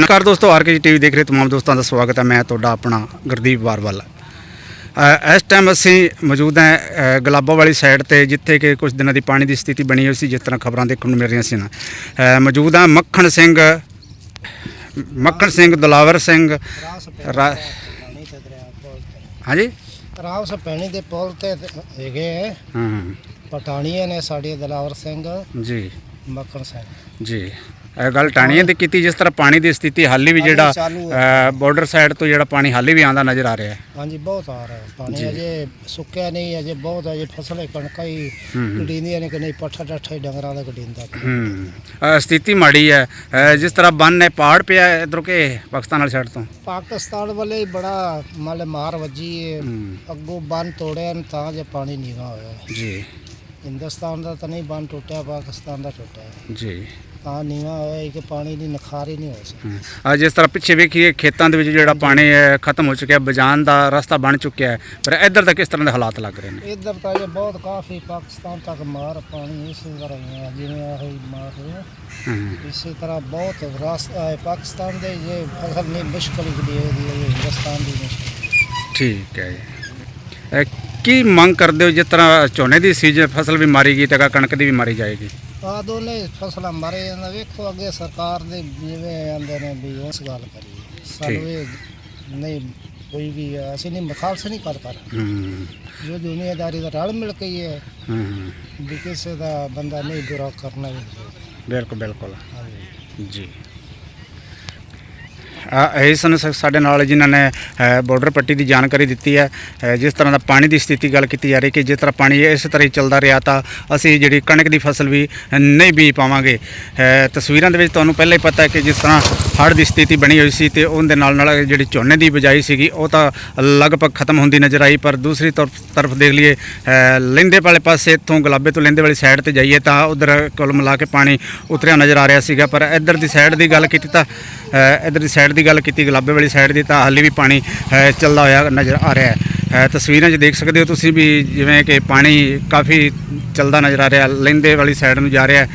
ਨਮਸਕਾਰ ਦੋਸਤੋ RK TV ਦੇਖ ਰਹੇ ਤਮਾਮ ਦੋਸਤਾਂ ਦਾ ਸਵਾਗਤ ਹੈ। ਮੈਂ ਤੁਹਾਡਾ ਆਪਣਾ ਗੁਰਦੀਪ ਵਾਰਵਾਲ ਇਸ ਟਾਈਮ ਅਸੀਂ ਮੌਜੂਦ ਹਾਂ ਗੁਲਾਬਾ ਵਾਲੀ ਸਾਈਡ ਤੇ ਜਿੱਥੇ ਕਿ ਕੁਝ ਦਿਨਾਂ ਦੀ ਪਾਣੀ ਦੀ ਸਥਿਤੀ ਬਣੀ ਹੋਈ ਸੀ ਜਿਸ ਤਰ੍ਹਾਂ ਖਬਰਾਂ ਦੇਖਣ ਨੂੰ ਮਿਲ ਰਹੀਆਂ ਸੀ ਨਾ। ਮੌਜੂਦ ਹਾਂ ਮੱਖਣ ਸਿੰਘ ਮੱਖਣ ਸਿੰਘ ਦਲਾਵਰ ਸਿੰਘ ਹਾਂਜੀ? ਰਾਵ ਸ ਪੈਣੀ ਦੇ ਪੁਲ ਤੇ ਹੈਗੇ ਹੈ। ਹਾਂ। ਪਟਾਣੀਏ ਨੇ ਸਾਡੇ ਦਲਾਵਰ ਸਿੰਘ ਜੀ। ਮੱਖਣ ਸਿੰਘ। ਜੀ। ਇਹ ਗੱਲ ਟਾਣੀਆਂ ਦੀ ਕੀਤੀ ਜਿਸ ਤਰ੍ਹਾਂ ਪਾਣੀ ਦੀ ਸਥਿਤੀ ਹਾਲੀ ਵੀ ਜਿਹੜਾ ਬਾਰਡਰ ਸਾਈਡ ਤੋਂ ਜਿਹੜਾ ਪਾਣੀ ਹਾਲੀ ਵੀ ਆਉਂਦਾ ਨਜ਼ਰ ਆ ਰਿਹਾ ਹੈ। ਹਾਂਜੀ ਬਹੁਤ ਆ ਰਿਹਾ ਹੈ। ਪਾਣੀ। ਅਜੇ ਸੁੱਕਿਆ ਨਹੀਂ ਅਜੇ ਬਹੁਤ ਅਜੇ ਫਸਲ ਕਣਕਾਂ ਹੀ ਹੂੰ, ਹੂੰ। ਗਡੀਂਦੀਆਂ ਨੇ ਕਿ ਨਹੀਂ ਪੱਠਾ ਟੱਠਾ ਹੀ ਡੰਗਰਾਂ ਦਾ ਗਡੀਂਦਾ ਹੂੰ ਸਥਿਤੀ ਮਾੜੀ ਹੈ। ਜਿਸ ਤਰ੍ਹਾਂ ਬੰਨ ਨੇ ਪਹਾੜ ਪਿਆ ਇਧਰੋਂ ਕਿ ਪਾਕਿਸਤਾਨ ਵਾਲੀ ਸਾਈਡ ਤੋਂ? ਪਾਕਿਸਤਾਨ ਵੱਲੇ ਹੀ ਬੜਾ ਮਲ ਮਾਰ ਵੱਜੀ ਹੈ। ਹੂੰ, ਅੱਗੋਂ ਬੰਨ ਤੋੜਿਆ ਤਾਂ ਜੇ ਪਾਣੀ ਨੀਵਾ ਹੋਇਆ। ਹੈ। ਜੀ। ਹਿੰਦੁਸਤਾਨ ਦਾ ਤਾਂ ਨਹੀਂ ਬੰਨ ਟੁੱਟਿਆ ਪਾਕਿਸਤਾਨ ਦਾ ਟੁੱਟਿਆ ਹੈ। ਜੀ। ਤਾਂ ਨੀਵਾ ਹੋਇਆ ਹੈ ਕਿ ਪਾਣੀ ਦੀ ਨਖਾਰ ਹੀ ਨਹੀਂ ਹੋ ਸਕਦੀ। ਹੂੰ। ਅ, ਜਿਸ ਤਰ੍ਹਾਂ ਪਿੱਛੇ ਵੇਖੀਏ ਖੇਤਾਂ ਦੇ ਵਿੱਚ ਜਿਹੜਾ ਪਾਣੀ ਹੈ ਖਤਮ ਹੋ ਚੁੱਕਿਆ ਬਜਾਨ ਦਾ ਰਸਤਾ ਬਣ ਚੁੱਕਿਆ ਹੈ। ਪਰ ਇੱਧਰ ਤਾਂ ਕਿਸ ਤਰ੍ਹਾਂ ਦੇ ਹਾਲਾਤ ਲੱਗ ਰਹੇ ਨੇ। ਇੱਧਰ ਤਾਂ ਇਹ ਬਹੁਤ ਕਾਫੀ ਪਾਕਿਸਤਾਨ ਤੱਕ ਮਾਰ ਪਾਣੀ ਇਸੇ ਤਰ੍ਹਾਂ ਹੀ ਹੈ ਜਿਵੇਂ ਆਹ ਹੀ ਮਾਰ ਰਿਹਾ ਹੂੰ, ਇਸੇ ਤਰ੍ਹਾਂ ਬਹੁਤ ਰਸਤਾ ਹੈ ਪਾਕਿਸਤਾਨ ਦੇ ਜੇ ਫਸਲ ਨਹੀਂ ਮੁਸ਼ਕਲ ਹੀ ਹੈ ਇਹ ਹਿੰਦੁਸਤਾਨ ਦੀ ਮੁਸ਼ਕਲ। ਠੀਕ ਹੈ ਜੀ। ਕੀ ਮੰਗ ਕਰਦੇ ਹੋ ਜਿਸ ਤਰ੍ਹਾਂ ਝੋਨੇ ਦੀ ਸੀਜ਼ਨ ਫਸਲ ਵੀ ਮਾਰੀ ਗਈ ਤੇ ਕਣਕ ਦੀ ਵੀ ਮਾਰੀ ਜਾਏਗੀ? ਆ ਦੋਨੇ ਫਸਲਾਂ ਮਾਰੇ ਜਾਂਦਾ ਵੇਖੋ ਅੱਗੇ ਸਰਕਾਰ ਦੇ ਜਿਵੇਂ ਆਂਦੇ ਨੇ ਵੀ ਉਸ ਗੱਲ ਕਰੀ ਸਾਨੂੰ ਇਹ ਨਹੀਂ ਕੋਈ ਵੀ ਅਸੀਂ ਨਹੀਂ ਮੁਖਾਲਫ ਨਹੀਂ ਕਰ ਕਰ ਹੂੰ। ਜੋ ਦੁਨੀਆਦਾਰੀ ਦਾ ਰਲ ਮਿਲ ਕੇ ਹੀ ਵੀ ਕਿਸੇ ਦਾ ਬੰਦਾ ਨਹੀਂ ਬੁਰਾ ਕਰਨਾ ਬਿਲਕੁਲ ਬਿਲਕੁਲ। ਜੀ। ਆ ਇਹ ਸਨ ਸ- ਸਾਡੇ ਨਾਲ ਜਿਨ੍ਹਾਂ ਨੇ ਅ, ਬਾਰਡਰ ਪੱਟੀ ਦੀ ਜਾਣਕਾਰੀ ਦਿੱਤੀ ਹੈ। ਅ, ਜਿਸ ਤਰ੍ਹਾਂ ਦਾ ਪਾਣੀ ਦੀ ਸਥਿਤੀ ਗੱਲ ਕੀਤੀ ਜਾ ਰਹੀ ਕਿ ਜਿਸ ਤਰ੍ਹਾਂ ਪਾਣੀ ਇਸ ਤਰ੍ਹਾਂ ਹੀ ਚੱਲਦਾ ਰਿਹਾ ਤਾਂ ਅਸੀਂ ਜਿਹੜੀ ਕਣਕ ਦੀ ਫਸਲ ਵੀ ਨਹੀਂ ਬੀਜ ਪਾਵਾਂਗੇ। ਅ, ਤਸਵੀਰਾਂ ਦੇ ਵਿੱਚ ਤੁਹਾਨੂੰ ਪਹਿਲਾਂ ਹੀ ਪਤਾ ਹੈ ਕਿ ਜਿਸ ਤਰ੍ਹਾਂ ਹੜ੍ਹ ਦੀ ਸਥਿਤੀ ਬਣੀ ਹੋਈ ਸੀ ਤੇ ਉਹਦੇ ਨਾਲ ਨਾਲ ਜਿਹੜੀ ਝੋਨੇ ਦੀ ਬਿਜਾਈ ਸੀਗੀ ਉਹ ਤਾਂ ਲਗਭਗ ਖਤਮ ਹੁੰਦੀ ਨਜ਼ਰ ਆਈ ਪਰ ਦੂਸਰੀ ਤਰਫ ਤਰਫ ਦੇਖ ਲਈਏ ਅ, ਲਹਿੰਦੇ ਵਾਲੇ ਪਾਸੇ ਇੱਥੋਂ ਗੁਲਾਬੇ ਤੋਂ ਲਹਿੰਦੇ ਵਾਲੀ ਸਾਈਡ ਤੇ ਜਾਈਏ ਤਾਂ ਉਧਰ ਕੁੱਲ ਮਿਲਾ ਕੇ ਪਾਣੀ ਉਤਰਿਆ ਨਜ਼ਰ ਆ ਰਿਹਾ ਸੀਗਾ ਪਰ ਇੱਧਰ ਦੀ ਸਾਈਡ ਦੀ ਗੱਲ ਕੀਤੀ ਤਾਂ ਇੱਧਰ ਦੀ ਸਾਈਡ ਦੀ ਗੱਲ ਕੀਤੀ ਗੁਲਾਬੇ ਵਾਲੀ ਸਾਈਡ ਦੀ ਤਾਂ ਹਾਲੇ ਵੀ ਪਾਣੀ ਚੱਲਦਾ ਹੋਇਆ ਨਜ਼ਰ ਆ ਰਿਹਾ ਹੈ। ਤਸਵੀਰਾਂ 'ਚ ਦੇਖ ਸਕਦੇ ਹੋ ਤੁਸੀਂ ਵੀ ਜਿਵੇਂ ਕਿ ਪਾਣੀ ਕਾਫੀ ਚੱਲਦਾ ਨਜ਼ਰ ਆ ਰਿਹਾ ਲਹਿੰਦੇ ਵਾਲੀ ਸਾਈਡ ਨੂੰ ਜਾ ਰਿਹਾ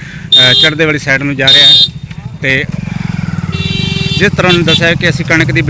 ਚੜ੍ਹਦੇ ਵਾਲੀ ਸਾਈਡ ਨੂੰ ਜਾ ਰਿਹਾ ਹੈ ਤੇ ਜਿਸ ਤਰ੍ਹਾਂ ਨੂੰ ਦੱਸਿਆ ਕਿ ਅਸੀਂ ਕਣਕ ਦੀ